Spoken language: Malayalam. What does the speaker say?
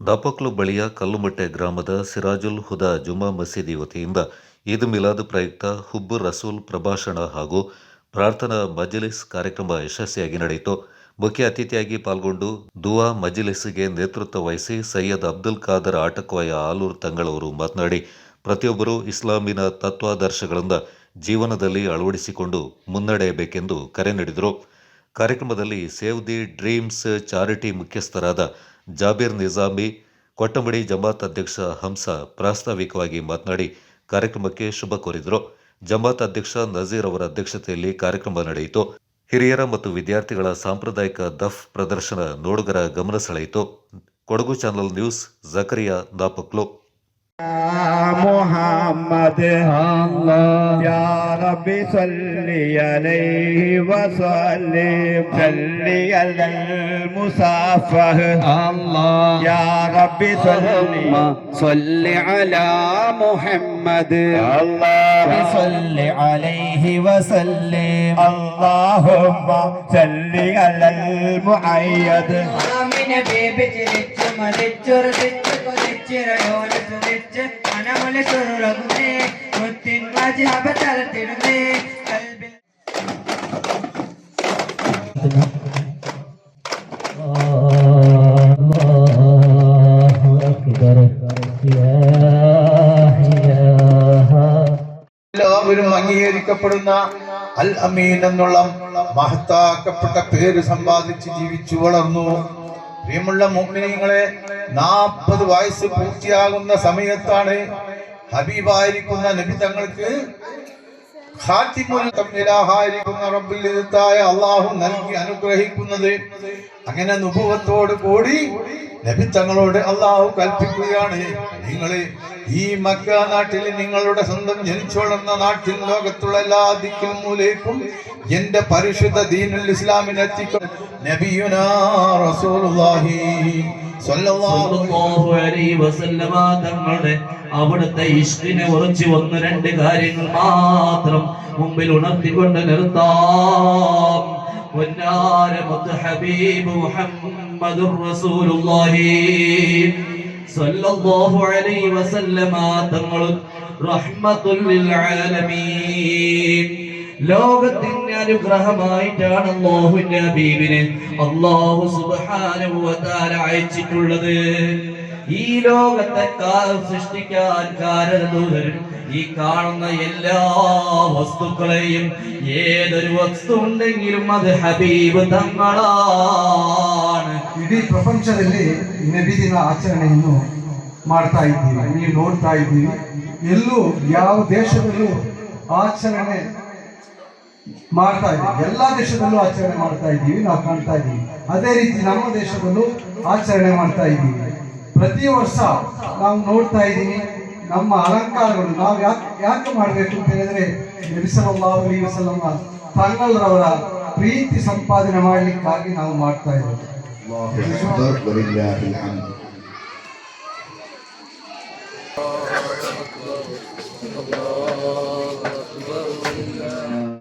ದಾಪಕ್ಲು ಬಳಿಯ ಕಲ್ಲುಮಟ್ಟೆ ಗ್ರಾಮದ ಸಿರಾಜುಲ್ ಹುದಾ ಜುಮಾ ಮಸೀದಿ ವತಿಯಿಂದ ಈದ್ ಮಿಲಾದ್ ಪ್ರಯುಕ್ತ ಹುಬ್ಬು ರಸೂಲ್ ಪ್ರಭಾಷಣ ಹಾಗೂ ಪ್ರಾರ್ಥನಾ ಮಜಲಿಸ್ ಕಾರ್ಯಕ್ರಮ ಯಶಸ್ವಿಯಾಗಿ ನಡೆಯಿತು. ಮುಖ್ಯ ಅತಿಥಿಯಾಗಿ ಪಾಲ್ಗೊಂಡು ದುವಾ ಮಜಲಿಸ್ಗೆ ನೇತೃತ್ವ ವಹಿಸಿ ಸೈಯದ್ ಅಬ್ದುಲ್ ಖಾದರ್ ಆಟಕ್ವಾಯ ಆಲೂರ್ ತಂಗಳವರು ಮಾತನಾಡಿ, ಪ್ರತಿಯೊಬ್ಬರೂ ಇಸ್ಲಾಮಿನ ತತ್ವಾದರ್ಶಗಳಿಂದ ಜೀವನದಲ್ಲಿ ಅಳವಡಿಸಿಕೊಂಡು ಮುನ್ನಡೆಯಬೇಕೆಂದು ಕರೆ ನೀಡಿದರು. ಕಾರ್ಯಕ್ರಮದಲ್ಲಿ ಸೇವ್ ದಿ ಡ್ರೀಮ್ಸ್ ಚಾರಿಟಿ ಮುಖ್ಯಸ್ಥರಾದ ಜಾಬೀರ್ ನಿಜಾಮಿ, ಕೊಟ್ಟಂಬಡಿ ಜಮಾತ್ ಅಧ್ಯಕ್ಷ ಹಂಸ ಪ್ರಾಸ್ತಾವಿಕವಾಗಿ ಮಾತನಾಡಿ ಕಾರ್ಯಕ್ರಮಕ್ಕೆ ಶುಭ ಕೋರಿದರು. ಜಮಾತ್ ಅಧ್ಯಕ್ಷ ನಜೀರ್ ಅವರ ಅಧ್ಯಕ್ಷತೆಯಲ್ಲಿ ಕಾರ್ಯಕ್ರಮ ನಡೆಯಿತು. ಹಿರಿಯರ ಮತ್ತು ವಿದ್ಯಾರ್ಥಿಗಳ ಸಾಂಪ್ರದಾಯಿಕ ದಫ್ ಪ್ರದರ್ಶನ ನೋಡುಗರ ಗಮನ ಸೆಳೆಯಿತು. Kodagu channel news, Zakariya Napoklu. Muhammad റബ്ബി സല്ലി അലൈഹി വസല്ലം. സല്ലി അലൽ മുസാഫഹ്. അല്ലാഹ് യാ റബ്ബി സല്ലി. സല്ലി അലാ മുഹമ്മദ്. അല്ലാഹ് സല്ലി അലൈഹി വസല്ലി. അല്ലാഹുമ്മ സല്ലി അലൽ മുഅയ്യദ് ആമിന ബേബി ചിരിച്ചു മരിച്ചൊരു ചിരിച്ചു കൊലിച്ചിരയോലു മണമുല ചുരുളകുന്നേ മുത്തിൻ വാജിഹബ തലത്തിടുന്നേ കൽബിൽ എല്ലാവരും അംഗീകരിക്കപ്പെടുന്ന അൽ അമീൻ എന്നുള്ള മഹത്താക്കപ്പെട്ട പേര് സമ്പാദിച്ച് ജീവിച്ചു വളർന്നു. പ്രിയമുള്ള മോഹിനിങ്ങളെ നാൽപ്പത് വയസ്സ് പൂർത്തിയാകുന്ന സമയത്താണ് ഹബീബായിരിക്കുന്ന നബി തങ്ങൾക്ക് അള്ളാഹു നൽകി അനുഗ്രഹിക്കുന്നത്. അങ്ങനെ നുഭവത്തോട് കൂടി നബി തങ്ങളോട് അള്ളാഹു കൽപ്പിക്കുകയാണ്. നിങ്ങൾ ഈ മക്ക നാട്ടിൽ നിങ്ങളുടെ സ്വന്തം ജനിച്ചോളുന്ന നാട്ടിൽ ലോകത്തുള്ള എല്ലാ ദിക്കും മൂലേക്കും എന്റെ പരിശുദ്ധ ദീനുൽ ഇസ്ലാമിനെ എത്തിക്കും. നബിയുനാ റസൂലുള്ളാഹി അവിടുത്തെ ഇഷ്ടിനെ ഉറച്ചു വന്ന രണ്ട് കാര്യങ്ങൾ മാത്രം മുമ്പിൽ ഉണർത്തിക്കൊണ്ട് നിർത്താം. പൊന്നാര മുത്ത് ഹബീബ് മുഹമ്മദുർ റസൂലുള്ളാഹി അലൈഹി വസല്ലമ റഹ്മത്തുൽ ആലമീൻ. ലോകത്തിന്റെ അനുഗ്രഹമായിട്ടാണ് അള്ളാഹുവിന്റെ ഹബീബിനെ അള്ളാഹു സുബ്ഹാനഹു വ തആല അയച്ചിട്ടുള്ളത് ഈ ലോകത്തെ കാ- സൃഷ്ടിക്കാൻ കാരണദൂതരും ഈ കാണുന്ന എല്ലാ വസ്തുക്കളെയും ഏതൊരു വസ്തു ഉണ്ടെങ്കിലും അത് ഹബീബ് തങ്ങളാണ് ಇಡೀ ಪ್ರಪಂಚದಲ್ಲಿ ನಬಿದಿನ ಆಚರಣೆಯನ್ನು ಮಾಡ್ತಾ ಇದ್ದೀವಿ ನೀವು ನೋಡ್ತಾ ಇದ್ದೀವಿ ಎಲ್ಲೂ ಯಾವ ದೇಶದಲ್ಲೂ ಆಚರಣೆ ಮಾಡ್ತಾ ಇದ್ದೀವಿ. ಎಲ್ಲ ದೇಶದಲ್ಲೂ ಆಚರಣೆ ಮಾಡ್ತಾ ಇದ್ದೀವಿ, ನಾವು ಕಾಣ್ತಾ ಇದ್ದೀವಿ. ಅದೇ ರೀತಿ ನಮ್ಮ ದೇಶದಲ್ಲೂ ಆಚರಣೆ ಮಾಡ್ತಾ ಇದ್ದೀವಿ. ಪ್ರತಿ ವರ್ಷ ನಾವು ನೋಡ್ತಾ ಇದ್ದೀವಿ, ನಮ್ಮ ಅಲಂಕಾರಗಳು ನಾವು ಯಾಕೆ ಯಾಕೆ ಮಾಡಬೇಕು ಅಂತ ಹೇಳಿದ್ರೆ ನಬಿಸಲಲ್ಲಿ ವಸಲಮ್ಮ ತಂಗಲ್ರವರ ಪ್ರೀತಿ ಸಂಪಾದನೆ ಮಾಡಲಿಕ್ಕಾಗಿ ನಾವು ಮಾಡ್ತಾ ಇದ್ದೀವಿ Allah